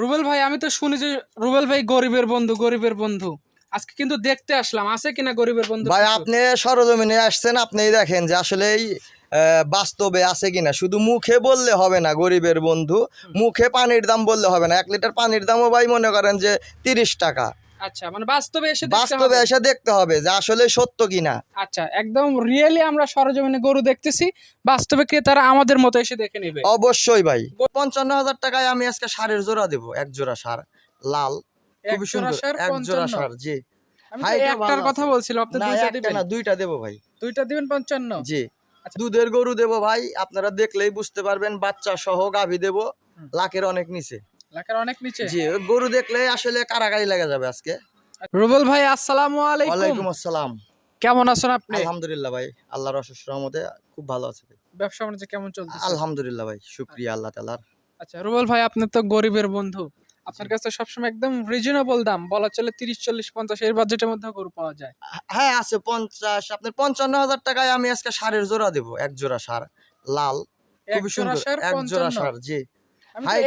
রুবেল ভাই আমি তো শুনি যে রুবেল ভাই গরিবের বন্ধু গরিবের বন্ধু। আজকে কিন্তু দেখতে আসলাম আছে কিনা গরিবের বন্ধু ভাই আপনি সরজমিনে আসছেন আপনি দেখেন যে আসলে এই বাস্তবে আছে কিনা। শুধু মুখে বললে হবে না গরিবের বন্ধু মুখে পানির দাম বললে হবে না। এক লিটার পানির দামও ভাই মনে করেন যে তিরিশ টাকা। আচ্ছা মানে বাস্তবে এসে বাস্তবে। এসে দেখতে হবে যে আসলে সত্য কিনা। আচ্ছা একদম রিয়েলি আমরা সরজমিনে গরু দেখতেছি বাস্তবে ক্রেতারা আমাদের মতো এসে দেখে নেবে। অবশ্যই ভাই। পঞ্চান্ন হাজার টাকায় আমি আজকে সারের জোড়া দেবো এক জোড়া সার লাল। খুবই সুন্দর এক জোড়া সার জি। একটার কথা বলছিলাম আপনি দুইটা দিবেন। না দুইটা দেবো ভাই। দুইটা দিবেন পঞ্চান্ন? জি। আচ্ছা। দুধের গরু দেবো ভাই আপনারা দেখলেই বুঝতে পারবেন বাচ্চা সহ গাভী দেবো লাখের অনেক নিচে। লাখের অনেক নিচে। জি গরু দেখলে আসলে কারাগারি লেগে যাবে আজকে। রুবেল ভাই আসসালামু আলাইকুম। ওয়ালাইকুম আসসালাম। কেমন আছেন আপনি? আলহামদুলিল্লাহ ভাই আল্লাহর অশেষ রহমতে খুব ভালো আছে ভাই। ব্যবসা বাণিজ্য কেমন চলছে আলহামদুলিল্লাহ ভাই শুক্রিয়া আল্লাহ তালার আচ্ছা রুবেল ভাই আপনি তো গরিবের বন্ধু। আপনার কাছে সবসময় একদম রিজনেবল দাম। বলা চলে তিরিশ চল্লিশ পঞ্চাশ এর বাজেটের মধ্যে গরু পাওয়া যায়। হ্যাঁ আছে পঞ্চাশ আপনার পঞ্চান্ন হাজার টাকায় আমি আজকে সারের জোড়া দেবো এক জোড়া সার লাল। খুবই সুন্দর এক জোড়া সার জি।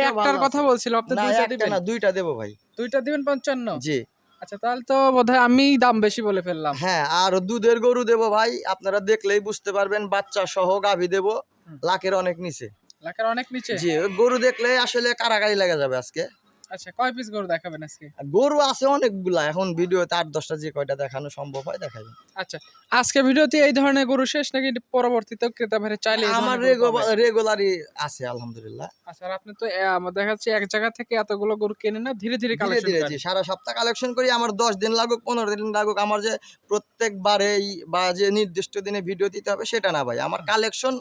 একটার কথা আছে। বলছিলাম আপনি দুইটা দিবেন। না দুইটা দেবো ভাই। দুইটা দিবেন পঞ্চান্ন? জি। আচ্ছা তাহলে তো বোধহয় আমি দাম বেশি বলে ফেললাম। হ্যাঁ আর দুধের গরু দেবো ভাই আপনারা দেখলেই বুঝতে পারবেন বাচ্চা সহ গাভী দেবো লাখের অনেক নিচে। লাখের অনেক নিচে? জি গরু দেখলে আসলে কারাগারি লাগা যাবে আজকে। আচ্ছা কয় পিস গরু দেখাবেন আজকে? গরু আছে অনেকগুলা এখন ভিডিওতে আট দশটা যে কয়টা দেখানো সম্ভব হয় দেখাবেন আচ্ছা আজকে ভিডিওতে এই ধরনের গরু শেষ নাকি পরবর্তীতে ক্রেতা ভাইরে চাইলে আমার? রেগুলারই আছে আলহামদুলিল্লাহ। আচ্ছা আর আপনি তো আমার দেখা যাচ্ছে এক জায়গা থেকে এতগুলো গরু কেনেন না ধীরে ধীরে ধীরে কালেকশন ধীরে জি সারা সপ্তাহ কালেকশন করি আমার দশ দিন লাগুক পনেরো দিন লাগুক আমার যে প্রত্যেকবারেই বা যে নির্দিষ্ট দিনে ভিডিও দিতে হবে সেটা না ভাই। আমার কালেকশন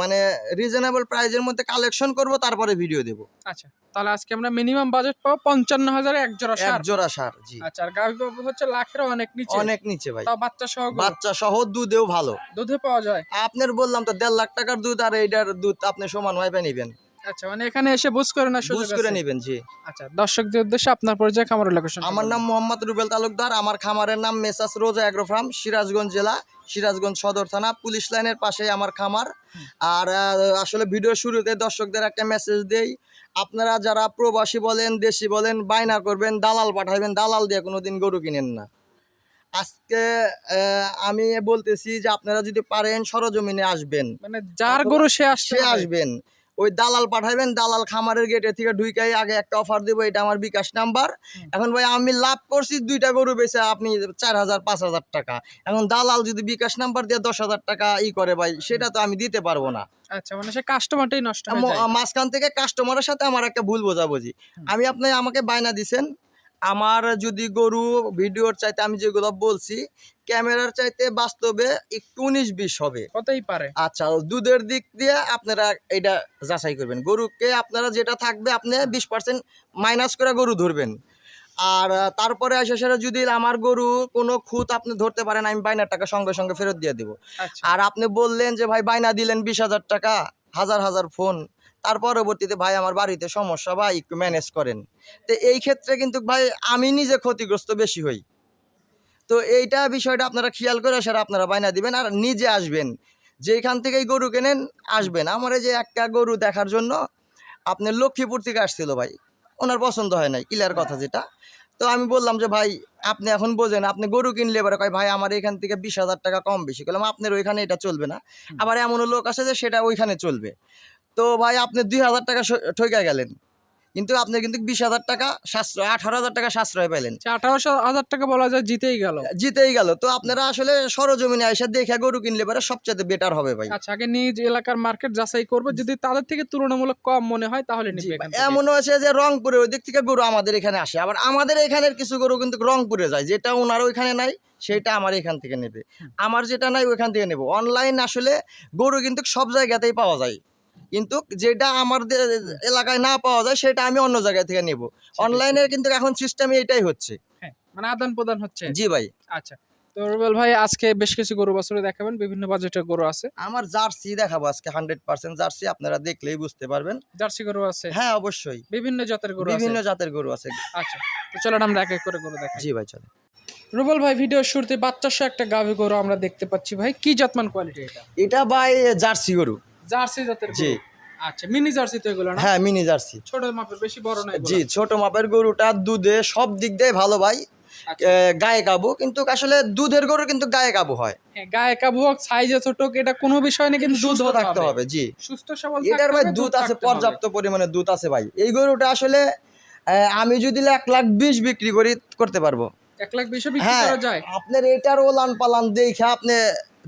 মানে রিজনেবল প্রাইজের মধ্যে কালেকশন করব তারপরে ভিডিও দেব। আচ্ছা তাহলে আজকে আমরা মিনিমাম বাজেট পাবো পঞ্চান্ন হাজার এক জোড়া এক সার জোড়া সার জি। আচ্ছা আর গাভী পাবো হচ্ছে লাখের অনেক নিচে। অনেক নিচে ভাই। তাও বাচ্চা সহ বাচ্চা সহ দুধেও ভালো। দুধে পাওয়া যায়? আপনার বললাম তো দেড় লাখ টাকার দুধ আর এইটার দুধ আপনি সমান ভাবে নিবেন। আচ্ছা মানে এখানে এসে বুঝ করে না বুঝ করে নিবেন জি। আচ্ছা দর্শকদের উদ্দেশ্যে আপনার পরিচয় খামার লোকেশন আমার নাম মোহাম্মদ রুবেল তালুকদার আমার খামারের নাম মেসাস রোজা অ্যাগ্রো ফার্ম সিরাজগঞ্জ জেলা সিরাজগঞ্জ সদর থানা পুলিশ লাইনের পাশেই আমার খামার। আর আসলে ভিডিও শুরুতে দর্শকদের একটা মেসেজ দেই আপনারা যারা প্রবাসী বলেন দেশি বলেন বায়না করবেন দালাল পাঠাবেন দালাল দিয়ে কোনোদিন গরু কিনেন না। আজকে আমি বলতেছি যে আপনারা যদি পারেন সরজমিনে আসবেন। মানে যার গরু সে আসবেন। ওই দালাল পাঠাবেন দালাল খামারের গেটে থেকে ঢুকাই আগে একটা অফার দেবো এটা আমার বিকাশ নাম্বার। এখন ভাই আমি লাভ করছি দুইটা গরু বেচে আপনি চার হাজার পাঁচ হাজার টাকা। এখন দালাল যদি বিকাশ নাম্বার দিয়ে দশ হাজার টাকা ই করে ভাই সেটা তো আমি দিতে পারব না। আচ্ছা মানে সে কাস্টমারটাই নষ্ট মাঝখান থেকে কাস্টমারের সাথে আমার একটা ভুল বোঝাবুঝি। আমি আপনি আমাকে বায়না দিছেন আমার যদি গরু ভিডিওর চাইতে আমি যেগুলো বলছি ক্যামেরার চাইতে বাস্তবে একটু উনিশ বিশ হবে। হতেই পারে। আচ্ছা দুধের দিক দিয়ে আপনারা এটা যাচাই করবেন। গরুকে আপনারা যেটা থাকবে আপনি বিশ পার্সেন্ট মাইনাস করে গরু ধরবেন। আর তারপরে আসে সেটা যদি আমার গরু কোনো খুঁত আপনি ধরতে পারেন আমি বাইনার টাকা সঙ্গে সঙ্গে ফেরত দিয়ে দেবো। আচ্ছা। আর আপনি বললেন যে ভাই বাইনা দিলেন বিশ হাজার টাকা হাজার হাজার ফোন। তার পরবর্তীতে ভাই আমার বাড়িতে সমস্যা ভাই একটু ম্যানেজ করেন। তো এই ক্ষেত্রে কিন্তু ভাই আমি নিজে ক্ষতিগ্রস্ত বেশি হই। তো এইটা বিষয়টা আপনারা খেয়াল করে সেটা আপনারা বাইনা দিবেন আর নিজে আসবেন। যেখান থেকেই গরু কেনেন আসবেন। আমার এই যে একটা গরু দেখার জন্য আপনার লক্ষ্মীপুর থেকে আসছিল ভাই। ওনার পছন্দ হয় নাই ক্লিয়ার কথা যেটা। তো আমি বললাম যে ভাই আপনি এখন বোঝেন আপনি গরু কিনলে এবারে কয় ভাই আমার এখান থেকে বিশ হাজার টাকা কম বেশি। করলাম আপনার ওইখানে এটা চলবে না। আবার এমনও লোক আছে যে সেটা ওইখানে চলবে। তো ভাই আপনি দুই হাজার টাকা ঠকে গেলেন। কিন্তু আপনি কিন্তু বিশ হাজার টাকা সাশ্রয় আঠারো হাজার টাকা সাশ্রয় পাইলেন। আঠারোশো হাজার টাকা বলা যায় জিতেই গেল। জিতেই গেল। তো আপনারা আসলে সরজমিনে এসে দেখে গরু কিনলে পরে সবচেয়ে বেটার হবে ভাই। আচ্ছা আগে নিজ এলাকার মার্কেট যাচাই করবে। যদি তাদের থেকে তুলনামূলক কম মনে হয় তাহলে। এমনও আছে যে রংপুরে ওই দিক থেকে গরু আমাদের এখানে আসে। আবার আমাদের এখানের কিছু গরু কিন্তু রংপুরে যায়। যেটা ওনার ওইখানে নাই সেটা আমার এখান থেকে নেবে। আমার যেটা নাই ওইখান থেকে নেব। অনলাইন আসলে গরু কিন্তু সব জায়গাতেই পাওয়া যায়। কিন্তু যেটা আমাদের এলাকায় না পাওয়া যায় সেটা আমি অন্য জায়গা থেকে নেব। অনলাইনের কিন্তু এখন সিস্টেম এটাই হচ্ছে। হ্যাঁ মানে আদান প্রদান হচ্ছে। জি ভাই। আচ্ছা তো রুবেল ভাই আজকে বেশ কিছু গরু বছরে দেখাবেন বিভিন্ন বাজেটের গরু আছে। আমার জার্সি দেখাবো আজকে হান্ড্রেড পার্সেন্ট জার্সি আপনারা দেখলেই বুঝতে পারবেন। জার্সি গরু আছে? হ্যাঁ অবশ্যই। বিভিন্ন জাতের গরু বিভিন্ন জাতের গরু আছে। আচ্ছা তো চলো আমরা এক এক করে গরু দেখাই। জি ভাই চলে রুবেল ভাই ভিডিও শুরুতে বাচ্চা একটা গাভী গরু আমরা দেখতে পাচ্ছি ভাই। কি জাতমান কোয়ালিটি এটা? এটা ভাই জার্সি গরু। জার্সি জাতের জি। আচ্ছা মিনি জার্সি তো এগুলো না? হ্যাঁ মিনি জার্সি। ছোট মাপের বেশি বড় না জি ছোট মাপের গরুটা দুধে সব দিক দিয়ে ভালো ভাই। আচ্ছা। গায়ে কাবু কিন্তু আসলে দুধের গরু কিন্তু গায়ে কাবু হয়। হ্যাঁ, গায়ে কাবু হোক সাইজে ছোট হোক, এটা কোনো বিষয় না কিন্তু দুধ থাকতে হবে। জি। সুস্থ সবল এটার ভাই দুধ আছে পর্যাপ্ত পরিমাণে দুধ আছে ভাই। এই গরুটা আসলে আমি যদি এক লাখ বিশ বিক্রি করি করতে পারব। এক লাখ বিশও বিক্রি হ্যাঁ করা যায়? আপনার এটার ওলান পালান দেখে আপনি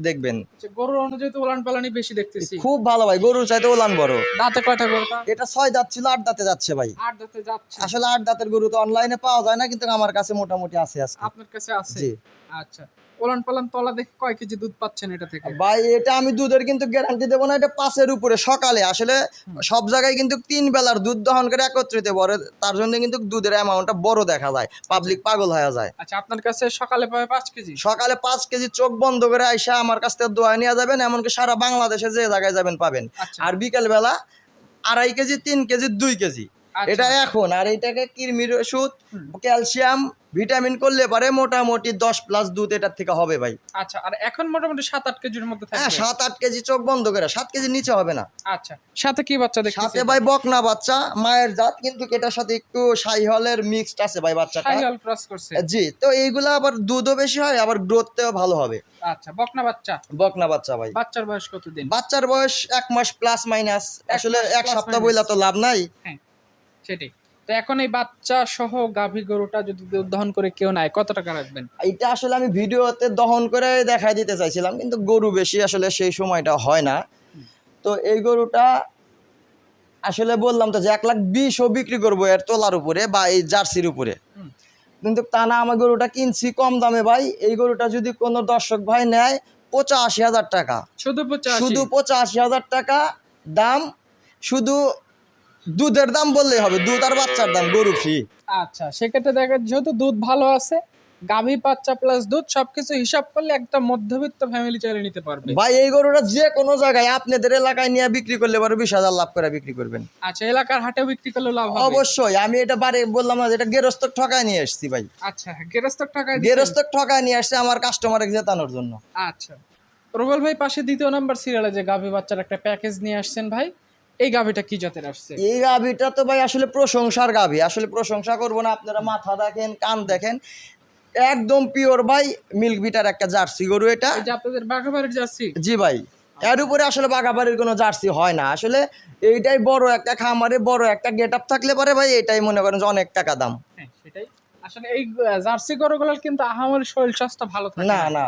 দেখবেন। আচ্ছা, গরুর অনুযায়ী তো ওলান পালানি বেশি দেখতেছি। খুব ভালো ভাই গরুর চাইতে ওলান বড়। দাঁতে কয়টা গরু? এটা ছয় দাঁত ছিল আট দাঁতে যাচ্ছে ভাই। আট দাঁতে যাচ্ছে। আসলে আট দাঁতের গরু তো অনলাইনে পাওয়া যায় না কিন্তু আমার কাছে মোটামুটি আছে আজকে। আপনার কাছে আছে? আচ্ছা। ওলান পালান তলা দেখে কয় কেজি দুধ পাচ্ছেন এটা থেকে? ভাই এটা আমি দুধের কিন্তু গ্যারান্টি দেবো না এটা পাঁচের উপরে সকালে। আসলে সব জায়গায় কিন্তু তিন বেলার দুধ দহন করে একত্রিত বড় তার জন্য কিন্তু দুধের অ্যামাউন্টটা বড় দেখা যায় পাবলিক পাগল হয়ে যায়। আচ্ছা আপনার কাছে সকালে পাবে পাঁচ কেজি? সকালে পাঁচ কেজি চোখ বন্ধ করে আইসা আমার কাছ থেকে দোয়া নিয়ে যাবেন এমনকি সারা বাংলাদেশে যে জায়গায় যাবেন পাবেন। আচ্ছা। আর বিকেল বেলা আড়াই কেজি তিন কেজি দুই কেজি। আচ্ছা। এটা এখন আর এটাকে কৃমির ওষুধ ক্যালসিয়াম ভিটামিন করলে পারে মোটামুটি দশ প্লাস দুধ এটার থেকে হবে ভাই। আচ্ছা আর এখন মোটামুটি সাত আট কেজির মধ্যে হ্যাঁ সাত আট কেজি চোখ বন্ধ করে সাত কেজি নিচে হবে না। আচ্ছা সাথে কি বাচ্চা দেখতেছি? সাথে ভাই বকনা বাচ্চা মায়ের জাত কিন্তু এটার সাথে একটু সাইহলের মিক্সড আছে ভাই বাচ্চাটা। সাইকেল ক্রস করছে। জি তো এইগুলা আবার দুধও বেশি হয় আবার গ্রোথটাও ভালো হবে। আচ্ছা বকনা বাচ্চা? বকনা বাচ্চা ভাই। বাচ্চার বয়স কতদিন? বাচ্চার বয়স এক মাস প্লাস মাইনাস আসলে এক সপ্তাহ। বইলা তো লাভ নাই। হ্যাঁ। সেটাই। তো এখন এই বাচ্চা সহ গাভী গরুটা যদি দহন করে কেউ নেয় কত টাকা রাখবেন? এটা আসলে আমি ভিডিওতে দহন করে দেখাই দিতে চাইছিলাম কিন্তু গরু বেশি আসলে সেই সময়টা হয় না। তো এই গরুটা আসলে বললাম তো যে এক লাখ বিশও বিক্রি করব এর তোলার উপরে বা এই জার্সির উপরে। কিন্তু তা না আমার গরুটা কিনছি কম দামে ভাই। এই গরুটা যদি কোনো দর্শক ভাই নেয় পঁচাশি হাজার টাকা। শুধু শুধু পঁচাশি হাজার টাকা দাম শুধু দুধের দাম বললেই হবে দুধ আর বাচ্চার দাম গরু ফ্রি আচ্ছা সেক্ষেত্রে দেখা যেহেতু দুধ ভালো আছে গাভী বাচ্চা প্লাস দুধ সবকিছু হিসাব করলে একটা মধ্যবিত্ত ফ্যামিলি চাইলে নিতে পারবে। ভাই এই গরুটা যে কোনো জায়গায় আপনাদের এলাকায় নিয়ে বিক্রি করলে পারে বিশ হাজার লাভ করে বিক্রি করবেন। আচ্ছা এলাকার হাটে বিক্রি করলে লাভ হবে। অবশ্যই আমি এটা বারে বললাম না এটা গেরস্ত ঠকায় নিয়ে এসছি ভাই। আচ্ছা গেরস্তক টাকায় দিচ্ছেন? গেরস্ত ঠকায় নিয়ে আসছে আমার কাস্টমারকে জেতানোর জন্য। আচ্ছা। রুবেল ভাই পাশে দ্বিতীয় নাম্বার সিরিয়ালে যে গাভী বাচ্চার একটা প্যাকেজ নিয়ে আসছেন ভাই এই গাভীটা কি জাতের আসছে? এই গাভিটা তো ভাই আসলে প্রশংসার গাভি। আসলে প্রশংসা করব না আপনারা মাথা দেখেন কান দেখেন। একদম পিওর ভাই মিল্ক বিটার একটা জার্সি গরু এটা। যে আপনাদের বাঘাবাড়ির যাচ্ছি জি ভাই এর উপরে আসলে বাগাবাড়ির কোনো জার্সি হয় না। আসলে এইটাই বড় একটা খামারে বড় একটা গেট আপ থাকলে পরে ভাই এটাই মনে করেন যে অনেক টাকা দাম। হ্যাঁ সেটাই। আসলে এই জার্সি গরুগুলোর কিন্তু আহামরি শরীর স্বাস্থ্য ভালো থাকে না। না।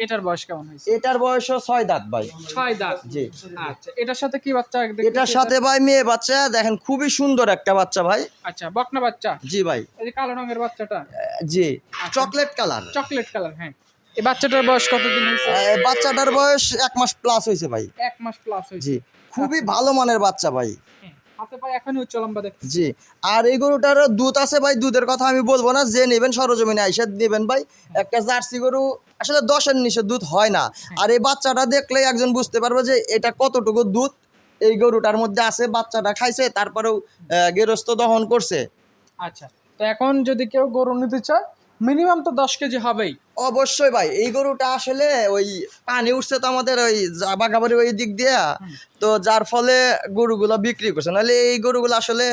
এটার বয়স কেমন হয়েছে? এটার বয়স ছয় দাঁত ভাই। ছয় দাঁত? জি। আচ্ছা এটার সাথে কি বাচ্চা এটার সাথে ভাই মেয়ে বাচ্চা দেখেন খুবই সুন্দর একটা বাচ্চা ভাই। আচ্ছা বকনা বাচ্চা? জি ভাই। এই যে কালো রঙের বাচ্চাটা? জি চকলেট কালার। চকলেট কালার হ্যাঁ। এই বাচ্চাটার বয়স কতদিন হয়েছে? বাচ্চাটার বয়স এক মাস প্লাস হয়েছে ভাই। এক মাস প্লাস হয়েছে। জি খুবই ভালো মানের বাচ্চা ভাই। হাতে পায়ে এখনই উচ্চ লম্বা দেখতে জি আর এই গরুটার দুধ আছে ভাই দুধের কথা আমি বলব না যে নেবেন সরজমিনে আইসা নেবেন ভাই। একটা জার্সি গরু আসলে দশের নিচে দুধ হয় না। আর এই বাচ্চাটা দেখলে একজন বুঝতে পারবে যে এটা কতটুকু দুধ। এই গরুটার মধ্যে আছে বাচ্চাটা খাইছে তারপরেও গেরস্ত দহন করছে। আচ্ছা তো এখন যদি কেউ গরু নিতে চায় মিনিমাম তো দশ কেজি হবেই। অবশ্যই ভাই এই গরুটা আসলে ওই পানি উঠছে তো আমাদের ওই বাঘাবাড়ি ওই দিক দিয়ে তো যার ফলে গরুগুলো বিক্রি করছে। নাহলে এই গরুগুলো আসলে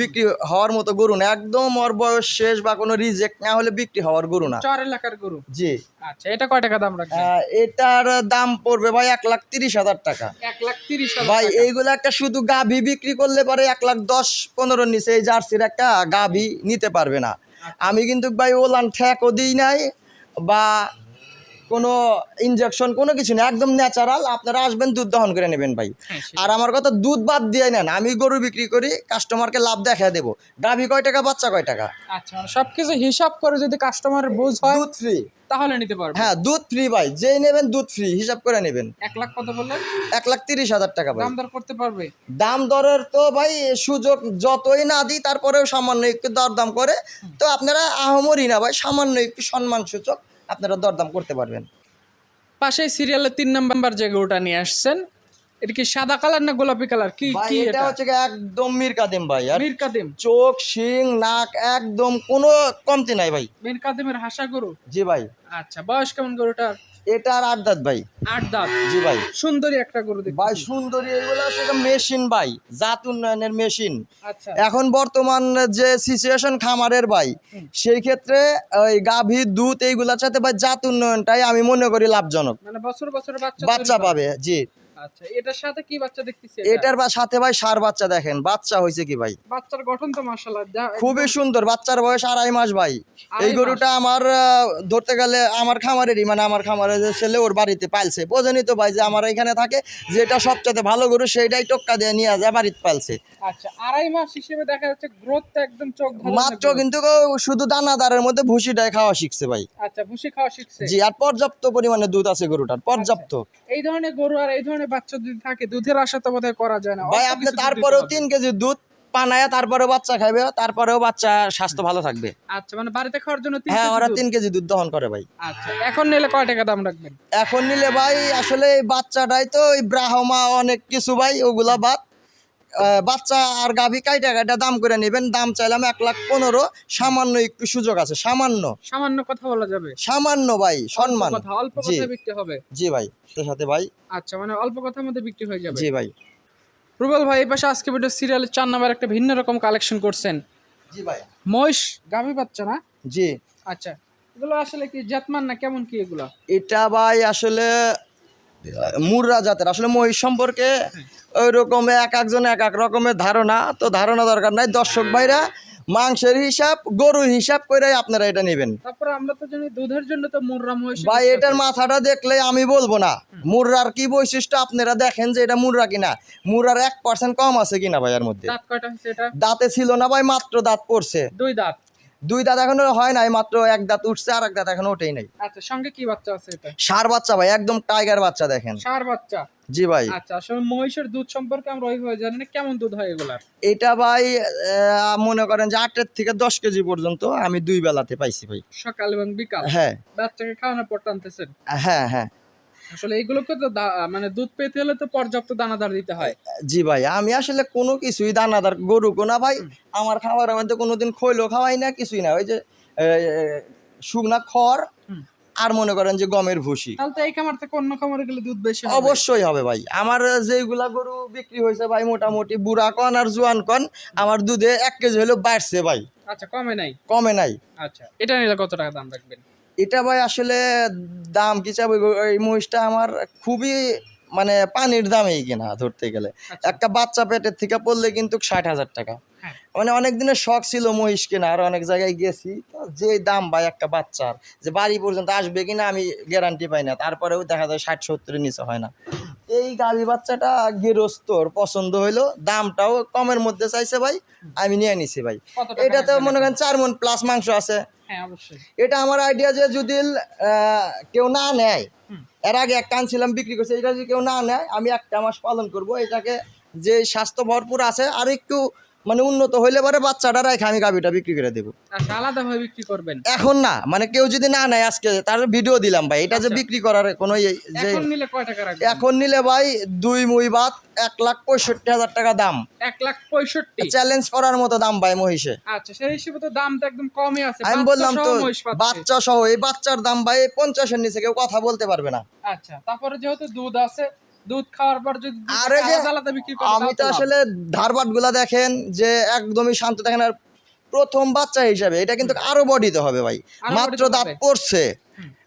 বিক্রি হওয়ার মতো গরু না একদম ওর বয়স শেষ বা কোনো রিজেক্ট না হলে বিক্রি হওয়ার গরু না। চার এলাকার গরু? জি। আচ্ছা এটা কয় টাকা দাম রাখবেন এটার দাম পড়বে ভাই এক লাখ তিরিশ হাজার টাকা। এক লাখ তিরিশ হাজার ভাই এইগুলো একটা শুধু গাভী বিক্রি করলে পরে এক লাখ দশ পনেরোর নিচে এই জার্সির একটা গাভী নিতে পারবে না। আমি কিন্তু ভাই ওলান ঠেকও দিই নাই বা কোনো ইনজেকশন কোনো কিছু না একদম ন্যাচারাল আপনারা আসবেন দুধ দহন করে নেবেন ভাই। হ্যাঁ, আর আমার কথা দুধ বাদ দিয়ে নেন আমি গরু বিক্রি করি কাস্টমারকে লাভ দেখা দেবো। গাভী কয় টাকা বাচ্চা কয় টাকা? আচ্ছা মানে সবকিছু হিসাব করে যদি কাস্টমারের বুঝ হয় দুধ ফ্রি তাহলে নিতে পারবে। হ্যাঁ দুধ ফ্রি ভাই যেই নেবেন দুধ ফ্রি হিসাব করে নেবেন। এক লাখ কত বললেন এক লাখ তিরিশ হাজার টাকা ভাই। দাম দর করতে পারবে? দাম দরের তো ভাই সুযোগ যতই না দিই তারপরেও সামান্য একটু দরদাম করে। তো আপনারা আহমরি না ভাই সামান্য একটু সম্মান সূচক আপনারা দরদাম করতে পারবেন। পাশে সিরিয়ালের তিন নম্বর যে গরুটা নিয়ে আসছেন। এটা কি সাদা কালার না গোলাপি কালার? কি কি এটা হচ্ছে একদম মীর কাদিম ভাই আর মীর কাদিম? চোখ শিং নাক একদম কোনো কমতি নাই ভাই। মীর কাদিমের হাসা গরু? জি ভাই। আচ্ছা বয়স কেমন গরুটার? এটার আট দাঁত ভাই। আট দাঁত। জি ভাই। সুন্দরী একটা গরু ভাই সুন্দরী এগুলো সেটা মেশিন ভাই জাত উন্নয়নের মেশিন। আচ্ছা। এখন বর্তমান যে সিচুয়েশন খামারের ভাই সেই ক্ষেত্রে ওই গাভী দুধ এইগুলোর সাথে ভাই জাত উন্নয়নটাই আমি মনে করি লাভজনক। মানে বছর বছর বাচ্চা। পাবে জি। আচ্ছা এটার সাথে কি বাচ্চা দেখতেছি এটার বা সাথে ভাই সার বাচ্চা দেখেন বাচ্চা হয়েছে কি ভাই? বাচ্চার গঠন তো মাশাআল্লাহ খুবই সুন্দর বাচ্চার বয়স আড়াই মাস ভাই। এই গরুটা আমার ধরতে গেলে আমার খামারেরই মানে আমার খামারের ছেলে ওর বাড়িতে পালছে। বোঝেনি তো ভাই যে আমার এখানে থাকে যেটা সবচেয়ে ভালো গরু সেইটাই টোক্কা দিয়ে নিয়ে যায় বাড়িতে পালছে। আচ্ছা আড়াই মাস হিসেবে দেখা যাচ্ছে গ্রোথটা একদম চোখ মাত্র কিন্তু শুধু দানাদারের মধ্যে ভুসিটাই খাওয়া শিখছে ভাই। আচ্ছা ভুসি খাওয়া শিখছে? জি আর পর্যাপ্ত পরিমাণে দুধ আছে গরুটার পর্যাপ্ত। এই ধরনের গরু আর এই ধরনের বাচ্চা যদি থাকে দুধের আশা তো বোধহয় করা যায় না। ভাই আপনি তারপরেও তিন কেজি দুধ পানায়া তারপরেও বাচ্চা খাবে তারপরেও বাচ্চা স্বাস্থ্য ভালো থাকবে। আচ্ছা মানে বাড়িতে খাওয়ার জন্য হ্যাঁ ওরা তিন কেজি দুধ দহন করে ভাই। আচ্ছা এখন নিলে কয় টাকা দাম রাখবেন? এখন নিলে ভাই আসলে বাচ্চাটাই তো ওই ব্রাহ্মা অনেক কিছু ভাই ওগুলা বাদ। বাচ্চা আর গাভী কাইটা কাইটা দাম করে নেবেন। দাম চাইলাম এক লাখ পনেরো। সামান্য একটু সুযোগ আছে সামান্য। সামান্য কথা বলা যাবে? সামান্য ভাই সম্মান। অল্প কথা বিক্রি হবে। জি ভাই সাথে ভাই। আচ্ছা মানে অল্প কথার মধ্যে বিক্রি হয়ে যাবে? জি ভাই। রুবেল ভাই এই পাশে আজকে ভিডিও সিরিয়ালের চার নাম্বার একটা ভিন্ন রকম কালেকশন করছেন। জি ভাই। মহিষ গাভী বাচ্চা না? জি। আচ্ছা এগুলো আসলে কি জাতমান না কেমন কি এগুলো? এটা ভাই আসলে মুররা জাতের আসলে মহিষ সম্পর্কে ওই রকম এক একজন এক এক রকমের ধারণা তো ধারণা দরকার নাই। দর্শক ভাইরা মাংসের হিসাব গরু হিসাব করে আপনারা এটা নেবেন। তারপরে আমরা তো জানি দুধের জন্য তো মুররা মহিষ ভাই এটার মাথাটা দেখলে আমি বলব না। মুররার কি বৈশিষ্ট্য আপনারা দেখেন যে এটা মুররা কিনা? মুররার এক পার্সেন্ট কম আছে কিনা ভাই এর মধ্যে? দাঁত কয়টা হয়েছে এটা? দাঁতে ছিল না ভাই মাত্র দাঁত পড়ছে। দুই দাঁত। দুই দাঁত এখনও হয় নাই মাত্র এক দাঁত উঠছে আর এক দাঁত এখনও ওঠেই নাই। আচ্ছা সঙ্গে কি বাচ্চা আছে এটা? সার বাচ্চা ভাই একদম টাইগার বাচ্চা দেখেন। সার বাচ্চা? জি ভাই। আচ্ছা আসলে মহিষের দুধ সম্পর্কে আমরা ওইভাবে জানি না কেমন দুধ হয় এগুলার? এটা ভাই মনে করেন যে আটের থেকে দশ কেজি পর্যন্ত আমি দুই বেলাতে পাইছি ভাই। সকাল এবং বিকাল? হ্যাঁ। বাচ্চাকে খাওয়ানোর পর টানতেছেন? হ্যাঁ হ্যাঁ। আসলে এইগুলোকে তো মানে দুধ পেতে হলে তো পর্যাপ্ত দানাদার দিতে হয়। জি ভাই আমি আসলে কোনো কিছুই দানাদার গরু কোনা ভাই। আমার খাবারের মধ্যে কোনোদিন খৈলো খাওয়াই না কিছুই না। ওই যে শুকনা খড় আর মনে করেন যে গমের ভুসি। তাহলে তো এই খামার থেকে অন্য খামারে গেলে দুধ বেশি অবশ্যই হবে ভাই। আমার যেগুলা গরু বিক্রি হয়েছে ভাই মোটামুটি বুড়া কন আর জোয়ান কন আমার দুধে এক কেজি হলেও বাড়ছে ভাই। আচ্ছা কমে নাই? কমে নাই। আচ্ছা এটা নিলে কত টাকা দাম রাখবেন? এটা ভাই আসলে দাম কি চাবো? এই মহিষটা আমার খুবই মানে পানির দাম এই কিনা ধরতে গেলে। আচ্ছা। একটা বাচ্চা পেটের থেকে পড়লে কিন্তু ষাট হাজার টাকা। হ্যাঁ। মানে অনেক দিনের শখ ছিল মহিষ কেনা আর অনেক জায়গায় গেছি। যে দাম ভাই একটা বাচ্চার যে বাড়ি পর্যন্ত আসবে কিনা আমি গ্যারান্টি পাই না। তারপরেও দেখা যায় ষাট সত্তরের নিচে হয় না। এই গালি বাচ্চাটা গেরস্তর পছন্দ হইল। দামটাও কমের মধ্যে চাইছে ভাই আমি নিয়ে নিছি ভাই। এটা তো এটাতে মনে করেন চার মন প্লাস মাংস আছে। হ্যাঁ এটা আমার আইডিয়া যে যদি কেউ না নেয় এর আগে একটা আনছিলাম বিক্রি করছে এটা যদি কেউ না নেয় আমি একটা মাস পালন করব। এটাকে যে স্বাস্থ্য ভরপুর আছে আর একটু মানে উন্নত হইলে পরে বাচ্চাটা রেখে আমি গাভিটা বিক্রি করে দেবো। আচ্ছা আলাদা ভাবে বিক্রি করবেন? এখন না মানে কেউ যদি না নেয় আজকে তার ভিডিও দিলাম ভাই এটা যে আচ্ছা। বিক্রি করার কোনো যে এখন নিলে কয় টাকা রাখবেন? এখন নিলে ভাই দুই মুই বাদ এক লাখ পঁয়ষট্টি হাজার টাকা দাম। এক লাখ পঁয়ষট্টি? চ্যালেঞ্জ করার মতো দাম ভাই মহিষে। আচ্ছা সেই হিসেবে তো দাম তো একদম কমই আছে। আমি বললাম তো বাচ্চা সহ এই বাচ্চার দাম ভাই পঞ্চাশের নিচে কেউ কথা বলতে পারবে না। আচ্ছা তারপরে যেহেতু দুধ আছে দুধ খাওয়ার পর যদি আরে আমি তো আসলে ধারবাটগুলা দেখেন যে একদমই শান্ত দেখেন আর প্রথম বাচ্চা হিসাবে এটা কিন্তু আরও বডিতে হবে ভাই। মাত্র দাঁত। পড়ছে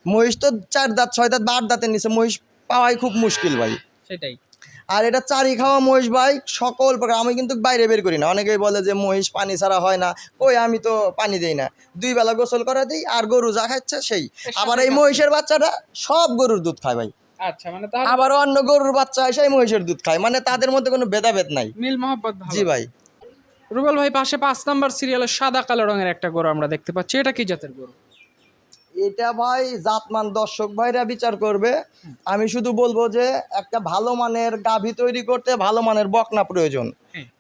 মহিষ তো চার দাঁত ছয় দাঁত বা আট দাঁতের নিচে মহিষ পাওয়াই খুব মুশকিল ভাই। সেটাই। আর এটা চারি খাওয়া মহিষ ভাই সকল প্রকার। আমি কিন্তু বাইরে বের করি না। অনেকেই বলে যে মহিষ পানি ছাড়া হয় না। কই আমি তো পানি দেই না। দুই বেলা গোসল করে দিই আর গরু যা খাচ্ছে সেই। আবার এই মহিষের বাচ্চাটা সব গরুর দুধ খায় ভাই। আচ্ছা মানে তাহলে আবার অন্য গরুর বাচ্চা এসে মহিষের দুধ খায়। মানে তাদের মধ্যে কোনো ভেদাভেদ নাই। মিল ভালো। জি ভাই। রুবেল ভাই পাশে পাঁচ নাম্বার সিরিয়ালের সাদা কালো রঙের একটা গরু আমরা দেখতে পাচ্ছি। এটা কি জাতের গরু? এটা ভাই জাতমান দর্শক ভাইরা বিচার করবে। আমি শুধু বলব যে একটা ভালো মানের গাভী তৈরি করতে ভালো মানের বকনা প্রয়োজন।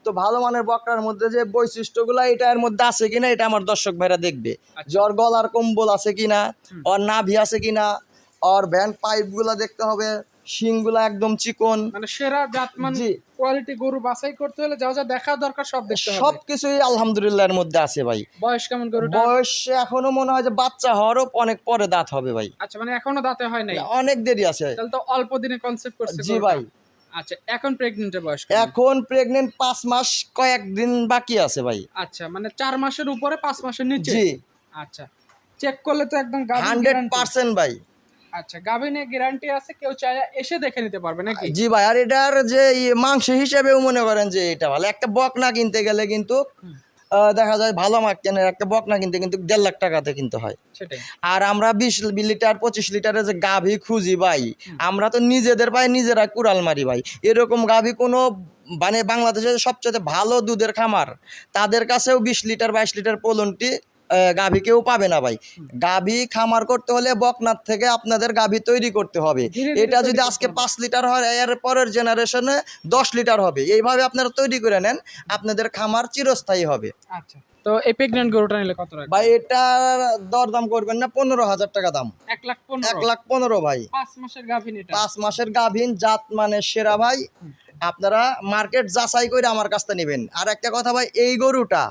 তো ভালো মানের বকনার মধ্যে যে বৈশিষ্ট্যগুলো এটা এর মধ্যে আছে কিনা এটা আমার দর্শক ভাইরা দেখবে। আচ্ছা। জ্বর গলার কম্বল আছে কিনা। ওর নাভি আছে কিনা ওর ভ্যান পাইপগুলো দেখতে হবে শিংগুলা একদম চিকন। মানে সেরা জাতমান কোয়ালিটি গরু বাছাই করতে হলে যা যা দেখা দরকার সব দেখতে হবে। সবকিছুই আলহামদুলিল্লাহ এর মধ্যে আছে ভাই। বয়স কেমন গরুটা বয়স এখনও মনে হয় যে বাচ্চা হওয়ারও অনেক পরে দাঁত হবে ভাই। আচ্ছা মানে এখনও দাঁতে হয় নাই? অনেক দেরি আছে। তাহলে তো অল্প দিনে কনসেপ্ট করছে জি ভাই। আচ্ছা এখন প্রেগনেন্টের বয়স এখন প্রেগনেন্ট পাঁচ মাস কয়েকদিন বাকি আছে ভাই। আচ্ছা মানে চার মাসের উপরে পাঁচ মাসের নিচে? জি। আচ্ছা চেক করলে তো একদম হান্ড্রেড পার্সেন্ট ভাই। আচ্ছা গাভিনে গ্যারান্টি আছে কেউ চায় এসে দেখে নিতে পারবে নাকি? জি ভাই আর এটার যে মাংস হিসেবেও মনে করেন যে এটা ভালো। একটা বকনা কিনতে গেলে কিন্তু দেখা যায় ভালো মাছ কেনার একটা বকনা কিনতে কিন্তু দেড় লাখ টাকাতে কিনতে হয়। আর আমরা বিশ লিটার পঁচিশ লিটারের যে গাভী খুঁজি ভাই আমরা তো নিজেদের পায়ে নিজেরা কুড়াল মারি ভাই। এরকম গাভী কোনো মানে বাংলাদেশের সবচেয়ে ভালো দুধের খামার তাদের কাছেও বিশ লিটার বাইশ লিটার পোলনটি গাভী কেউ পাবে না ভাই। গাভী খামার করতে হলে বকনাথ থেকে আপনাদের গাভী তৈরি করতে হবে। এটা যদি আজকে পাঁচ লিটার হয় এর পরের জেনারেশনে দশ লিটার হবে। এইভাবে আপনারা তৈরি করে নেন আপনাদের খামার চিরস্থায়ী হবে। আচ্ছা তো এই প্রেগনেন্ট গরুটা নিলে কত রাখবে ভাই এটা দরদাম করবেন না পনেরো হাজার টাকা দাম। এক লাখ এক পনেরো লাখ পনেরো ভাই। পাঁচ মাসের গাভিন এটা পাঁচ মাসের গাভীন জাত মানে সেরা ভাই। আপনারা মার্কেট যাচাই করে আমার কাছ থেকে নেবেন। আর একটা কথা ভাই এই গরুটা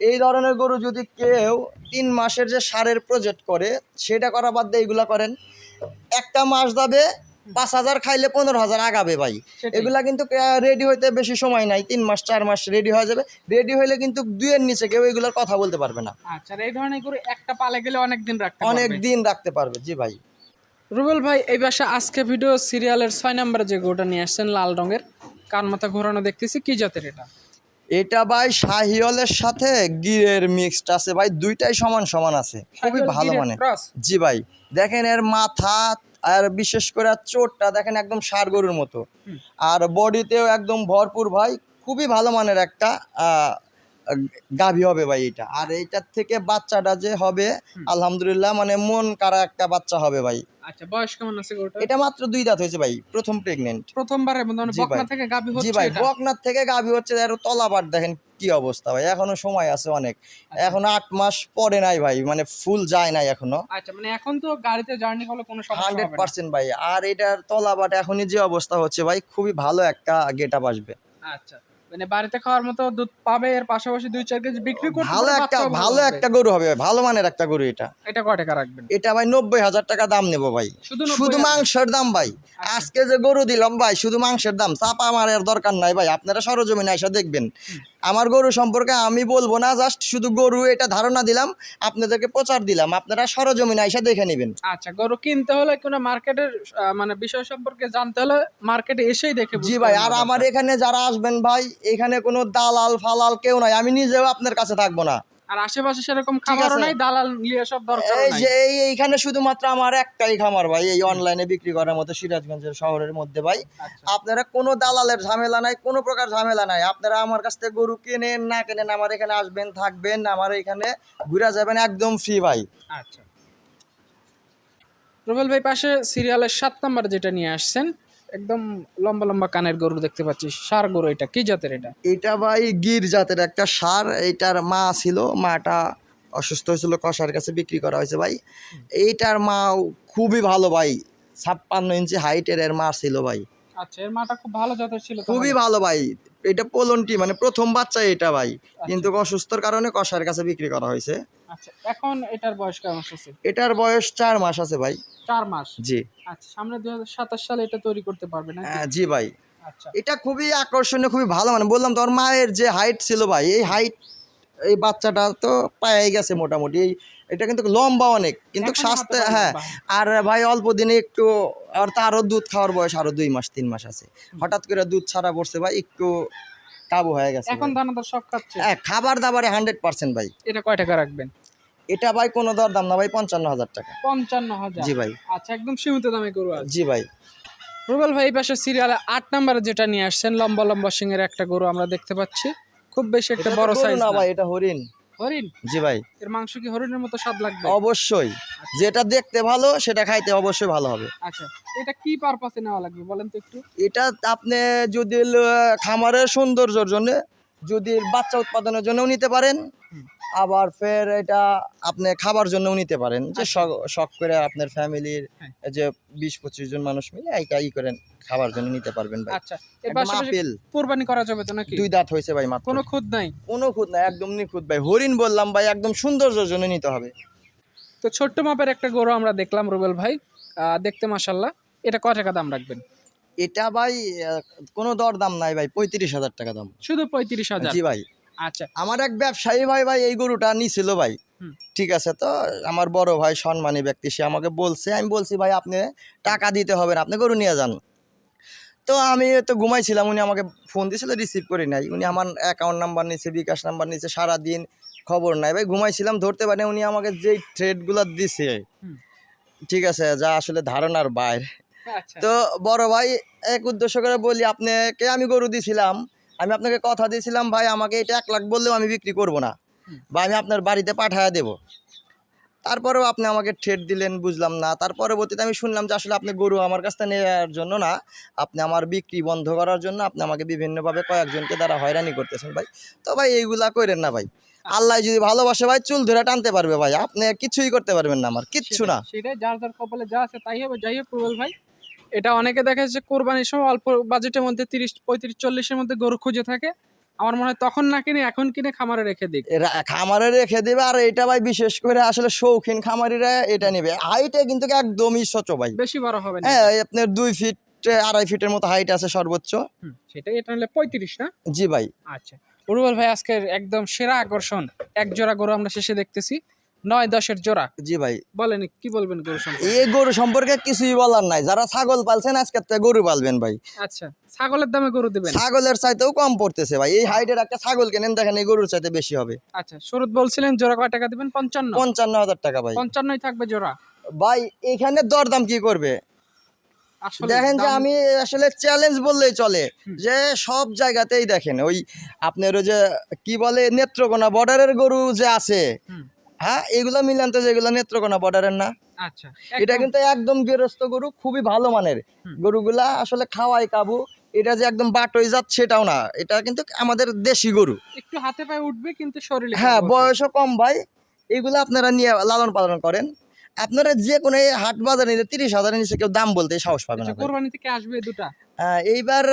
এই ধরনের গরু যদি কেউ তিন মাসের যে সারের প্রজেক্ট করে সেটা করা বাদ দিয়ে এইগুলা করেন। একটা মাস যাবে পাঁচ হাজার খাইলে পনেরো হাজার আগাবে ভাই। এগুলা কিন্তু রেডি হইতে বেশি সময় নাই তিন মাস চার মাস রেডি হয়ে যাবে। রেডি হইলে কিন্তু দুইয়ের নিচে কেউ এগুলোর কথা বলতে পারবে না। আচ্ছা এই ধরনের গরু একটা পালে গেলে অনেক দিন রাখতে অনেক দিন রাখতে পারবে জি ভাই। রুবেল ভাই এই বাসা আজকে ভিডিও সিরিয়ালের ছয় নম্বরে যে গরুটা নিয়ে আসছেন লাল রঙের কান মাথা ঘোরানো দেখতেছি কি জাতের এটা? এটা ভাই শাহিওয়ালের সাথে গিরের মিক্সড আছে ভাই দুইটাই সমান সমান আছে। খুবই ভালো মানে জি ভাই দেখেন এর মাথা আর বিশেষ করে আর চোটটা দেখেন একদম সার গরুর মতো। আর বডিতেও একদম ভরপুর ভাই খুবই ভালো মানের একটা গাভী হবে ভাই এটা। আর এইটার থেকে বাচ্চাটা যে হবে হুম। আলহামদুলিল্লাহ মানে মন কারা একটা বাচ্চা হবে ভাই। আচ্ছা বয়স কেমন আছে গরুটা এটা মাত্র দুই দাঁত হয়েছে ভাই প্রথম প্রেগনেন্ট প্রথমবারের মধ্যে মানে বকনা। থেকে গাভী জি হচ্ছে ভাই এটা? থেকে গাভী হচ্ছে আর তলাবার দেখেন কি অবস্থা ভাই এখনও সময় আছে অনেক। আচ্ছা। এখন আট মাস পরে নাই ভাই মানে ফুল যায় নাই এখনও। আচ্ছা মানে এখন তো গাড়িতে জার্নি করলে কোনো সমস্যা হান্ড্রেড হবে না। পার্সেন্ট ভাই আর এটার তলাবাট এখনই যে অবস্থা হচ্ছে ভাই খুবই ভালো একটা গেট আপ আসবে। আচ্ছা মানে বাড়িতে খাওয়ার মতো দুধ পাবে এর পাশাপাশি দুই চার কেজি বিক্রি করতে ভালো একটা ভালো একটা গরু হবে ভালো মানের একটা গরু এটা। এটা কয় টাকা রাখবেন? এটা ভাই নব্বই হাজার টাকা দাম নেব ভাই। শুধু 90 শুধু হাজার? মাংসের দাম ভাই। আচ্ছা। আজকে যে গরু দিলাম ভাই শুধু মাংসের দাম। চাপা মারার দরকার নাই ভাই আপনারা সরজমিনে এসে দেখবেন। আমার গরু সম্পর্কে আমি বলব না জাস্ট শুধু গরু এটা ধারণা দিলাম আপনাদেরকে প্রচার দিলাম। আপনারা সরজমিনে এসে দেখে নেবেন। আচ্ছা গরু কিনতে হলে কোনো মার্কেটের মানে বিষয় সম্পর্কে জানতে হলে মার্কেটে এসেই দেখে জি ভাই আর আমার এখানে যারা আসবেন ভাই এখানে কোনো দালাল ফালাল কেউ নাই আমি নিজেও আপনার কাছে থাকব না। আর আশেপাশে সেরকম খাবারও নাই দালাল নিয়ে সব দরকার এই যে এই এইখানে শুধুমাত্র আমার একটাই খামার ভাই এই অনলাইনে বিক্রি করার মতো সিরাজগঞ্জের শহরের মধ্যে ভাই। আচ্ছা। আপনারা কোনো দালালের ঝামেলা নাই কোনো প্রকার ঝামেলা নাই। আপনারা আমার কাছ থেকে গরু কেনেন না কেনেন আমার এখানে আসবেন থাকবেন আমার এখানে ঘুরে যাবেন একদম ফ্রি ভাই। আচ্ছা। রুবেল ভাই পাশে সিরিয়ালের সাত নাম্বার যেটা নিয়ে আসছেন একদম লম্বা লম্বা কানের গরু দেখতে পাচ্ছি। সার গরু এটা কি জাতের এটা? এটা ভাই গির জাতের একটা সার এটার মা ছিল মাটা অসুস্থ হয়েছিল কষার কাছে বিক্রি করা হয়েছে ভাই। এইটার মা খুবই ভালো ভাই ছাপ্পান্ন ইঞ্চি হাইটের এর মা ছিল ভাই। আচ্ছা এর মাটা খুব ভালো জাতের ছিল খুবই ভালো ভাই এটা পোলনটি মানে প্রথম বাচ্চা এটা ভাই। কিন্তু অসুস্থর কারণে কষার কাছে বিক্রি করা হয়েছে। আচ্ছা এখন এটার বয়স কেমন আছে এটার বয়স চার মাস আছে ভাই। চার মাস? জি। আচ্ছা সামনে দুই হাজার সাতাশ সালে এটা তৈরি করতে পারবে না হ্যাঁ, জি ভাই। আচ্ছা। এটা খুবই আকর্ষণীয় খুবই ভালো মানে বললাম তোর মায়ের যে হাইট ছিল ভাই এই হাইট এই বাচ্চাটা তো পায়ে গেছে মোটামুটি। এই এটা কিন্তু লম্বা অনেক কিন্তু স্বাস্থ্য হ্যাঁ আর ভাই অল্প দিনে একটু আর তারও দুধ খাওয়ার বয়স আরও দুই মাস তিন মাস আছে। হঠাৎ করে দুধ ছাড়া পড়ছে ভাই একটু কাবু হয়ে গেছে এখন। দানাদার সব খাচ্ছে। হ্যাঁ খাবার দাবারে হান্ড্রেড পার্সেন্ট ভাই। এটা কয় টাকা রাখবেন? এটা ভাই কোনো দর দাম না ভাই পঞ্চান্ন হাজার টাকা। পঞ্চান্ন হাজার? জি ভাই। আচ্ছা একদম সীমিত দামে আছে। জি ভাই। রুবেল ভাই এই পাশে সিরিয়ালে আট নাম্বারে যেটা নিয়ে আসছেন লম্বা লম্বা সিংয়ের একটা গরু আমরা দেখতে পাচ্ছি। খুব বেশি একটা বড় সাইজ না। ভাই এটা হরিণ। হরিণ? জি ভাই। এর মাংস কি হরিণের মতো স্বাদ লাগবে? অবশ্যই। যেটা দেখতে ভালো সেটা খাইতে অবশ্যই ভালো হবে। আচ্ছা এটা কি পারপাসে নেওয়া লাগবে বলেন তো একটু? এটা আপনি যদি খামারের সৌন্দর্যের জন্য যদি বাচ্চা উৎপাদনের জন্যও নিতে পারেন আবার ফের এটা আপনি খাবার জন্যও নিতে পারেন। যে শখ- শখ করে আপনার ফ্যামিলির হ্যাঁ। যে বিশ পঁচিশ জন মানুষ মিলে এইটা ই করেন খাবার জন্য নিতে পারবেন ভাই। আচ্ছা। আপেল। কোরবানি করা যাবে তো নাকি? দুই দাঁত হয়েছে ভাই মাত্র। কোনো খুদ নাই? কোনো খুদ নাই একদম নিখুঁত ভাই। হরিণ বললাম ভাই একদম সৌন্দর্যের জন্য নিতে হবে। তো ছোট্ট মাপের একটা গরু আমরা দেখলাম রুবেল ভাই। আহ, দেখতে মাসাল্লাহ এটা কয় টাকা দাম রাখবেন? এটা ভাই কোনো দর দাম নাই ভাই পঁয়ত্রিশ হাজার টাকা দাম। শুধু পঁয়ত্রিশ হাজার? জি ভাই। আচ্ছা। আমার এক ব্যবসায়ী ভাই ভাই এই গরুটা নিছিল ভাই। ঠিক আছে তো? আমার বড় ভাই সম্মানী ব্যক্তি সে আমাকে বলছে আমি বলছি ভাই আপনি টাকা দিতে হবে না আপনি গরু নিয়ে যান। তো আমি তো ঘুমাইছিলাম উনি আমাকে ফোন দিয়েছিল রিসিভ করি নাই। উনি আমার অ্যাকাউন্ট নাম্বার নিচ্ছে বিকাশ নাম্বার নিচ্ছে সারাদিন খবর নাই। ভাই ঘুমাইছিলাম ধরতে পারি উনি আমাকে যেই ট্রেডগুলো দিছে ঠিক আছে যা আসলে ধারণার বাইরে। তো বড় ভাই এক উদ্দেশ্য করে বলি আপনাকে আমি গরু দিছিলাম। আমি আপনাকে কথা দিয়েছিলাম ভাই আমাকে এটা এক লাখ বললেও আমি বিক্রি করব না। বা আমি আপনার বাড়িতে পাঠায় দেব। তারপরেও আপনি আমাকে ঠেট দিলেন বুঝলাম না। তার পরবর্তীতে আমি শুনলাম যে আসলে আপনি গরু আমার কাছ থেকে নেওয়ার জন্য না আপনি আমার বিক্রি বন্ধ করার জন্য আপনি আমাকে বিভিন্নভাবে কয়েকজনকে দ্বারা হয়রানি করতেছেন ভাই। তো ভাই এইগুলা করেন না ভাই। আল্লাহ যদি ভালোবাসে ভাই চুল ধরে টানতে পারবে ভাই। আপনি কিছুই করতে পারবেন না আমার কিচ্ছু না। সেটাই- যার যার কপালে যা আছে তাই হবে। যাই হোক রুবেল ভাই এটা অনেকে দেখা যাচ্ছে কোরবানির সময় অল্প বাজেটের মধ্যে তিরিশ পঁয়ত্রিশ চল্লিশের মধ্যে গরু খুঁজে থাকে। আমার মনে হয় তখন না কিনে এখন কিনে খামারে রেখে দিক। খামারে রেখে দেবে আর এটা ভাই বিশেষ করে আসলে শৌখিন খামারিরা এটা নেবে। হাইটে কিন্তু একদমই সচো ভাই। বেশি বড় হবে না হ্যাঁ আপনার দুই ফিট আড়াই ফিটের মতো হাইট আছে সর্বোচ্চ। সেটাই এটা হলে পঁয়ত্রিশ না? জি ভাই। আচ্ছা। রুবেল ভাই আজকের একদম সেরা আকর্ষণ। এক জোড়া গরু আমরা শেষে দেখতেছি। নয় দশের জোড়া। জি ভাই। বলেন কি বলবেন গরু সম্পর্কে? এই গরু সম্পর্কে কিছুই বলার নাই। যারা ছাগল পালছেন আজকে থেকে গরু পালবেন ভাই। আচ্ছা ছাগলের দামে গরু দিবেন? ছাগলের চাইতেও কম পড়তেছে ভাই। এই হাইটের একটা ছাগল কেনেন দেখেন এই গরুর চাইতে বেশি হবে। আচ্ছা শুরুত বলছিলেন জোড়া কয় টাকা দিবেন? পঞ্চান্ন। পঞ্চান্ন হাজার টাকা ভাই। পঞ্চান্নই থাকবে জোড়া? ভাই এখানে দরদাম কি করবে? আসলে দেখেন যে আমি আসলে চ্যালেঞ্জ বললেই চলে। যে সব জায়গাতেই দেখেন ওই আপনার ওই যে কি বলে নেত্রকোনা বর্ডারের গরু যে আছে হ্যাঁ এগুলো মিলান তো যেগুলো নেত্রকোনা বর্ডারের না। আচ্ছা এটা কিন্তু একদম গৃহস্থ গরু খুবই ভালো মানের। গরুগুলা আসলে খাওয়াই কাবু এটা যে একদম বাটই যাত সেটাও না। এটা কিন্তু আমাদের দেশি গরু। একটু হাতে পায়ে উঠবে কিন্তু শরীরে হ্যাঁ বয়সও কম ভাই। এগুলো আপনারা নিয়ে লালন পালন করেন। আপনারা যে কোনো এই হাট বাজারে নিলে তিরিশ হাজারের নিচে কেউ দাম বলতে সাহস পাবে না আচ্ছা কোরবানি থেকে আসবে দুটা? এইবার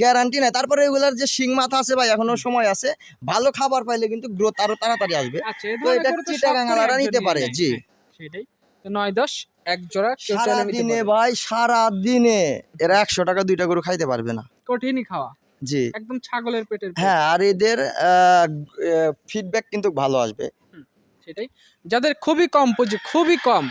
গ্যারান্টি নাই। তারপরে এগুলার যে শিং মাথা আছে ভাই এখনও সময় আছে। ভালো খাবার পাইলে কিন্তু গ্রোথ আরও তাড়াতাড়ি আসবে। আচ্ছা তো এটা গরু তো শখ চিটাগাং করে আলারা একজন নিতে পারে, জি। হ্যাঁ, সেটাই নয় দশ এক জোড়া সারা দিনে ভাই সারা দিনে এরা একশো টাকা দুইটা গরু খাইতে পারবে না। কঠিনই খাওয়া। জি। একদম ছাগলের পেটের হ্যাঁ আর এদের ফিডব্যাক কিন্তু ভালো আসবে। সেটাই যাদের খুবই কম পুঁজি খুবই কম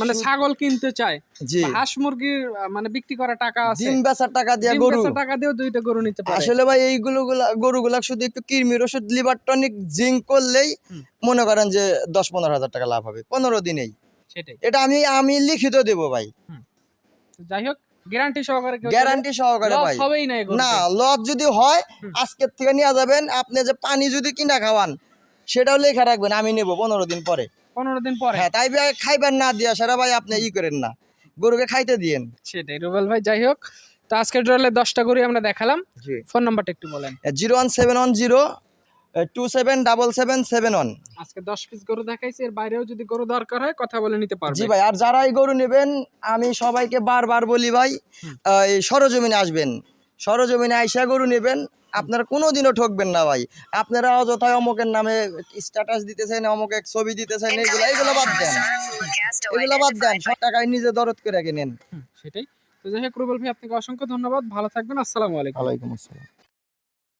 মানে ছাগল কিনতে চায় জি। হাঁস মুরগির মানে বিক্রি করা টাকা আছে ডিম বেচার টাকা দিয়ে গরু। টাকা দিয়েও দুইটা গরু নিতে পারে। আসলে ভাই এইগুলো গুলা গরুগুলা শুধু একটু কিরমির ওষুধ লিভার টনিক জিঙ্ক করলেই মনে করেন যে দশ পনেরো হাজার টাকা লাভ হবে পনেরো দিনেই। সেটাই। এটা আমি আমি লিখিত দেবো ভাই। যাই হোক গ্যারান্টি সহকারে গ্যারান্টি সহকারে ভাই। হবেই না না লস যদি হয় আজকের থেকে নিয়ে যাবেন আপনি যে পানি যদি কিনা খাওয়ান সেটাও লেখা রাখবেন আমি নেব পনেরো দিন পরে। পনেরো দিন পরে? হ্যাঁ তাই ভাই খাইবেন না দিয়া সেটা ভাই আপনি ই করেন না গরুকে খাইতে দিয়েন। সেটাই রুবেল ভাই যাই হোক তো আজকের ড্রলে দশটা গরু আমরা দেখালাম। ফোন নাম্বারটা একটু বলেন। Zero one seven one zero two seven double seven seven one. আজকে দশ পিস গরু দেখাইছি এর বাইরেও যদি গরু দরকার হয় কথা বলে নিতে পারবে জি ভাই আর যারাই গরু নেবেন আমি সবাইকে বারবার বলি ভাই এই সরজমিনে আসবেন। সরজমিনে আইসা গরু নেবেন আপনারা কোনো দিনও ঠকবেন না ভাই। আপনারা অযথায় অমুকের নামে স্ট্যাটাস দিতেছেন অমুক এক ছবি দিতেছেন এগুলো এগুলো বাদ দেন। এগুলো বাদ দেন সব টাকায় নিজে দরদ করে কিনেন সেটাই। তো যাই হোক রুবেল ভাই আপনাকে অসংখ্য ধন্যবাদ। ভালো থাকবেন আসসালামু আলাইকুম। ওয়ালাইকুম আসসালাম।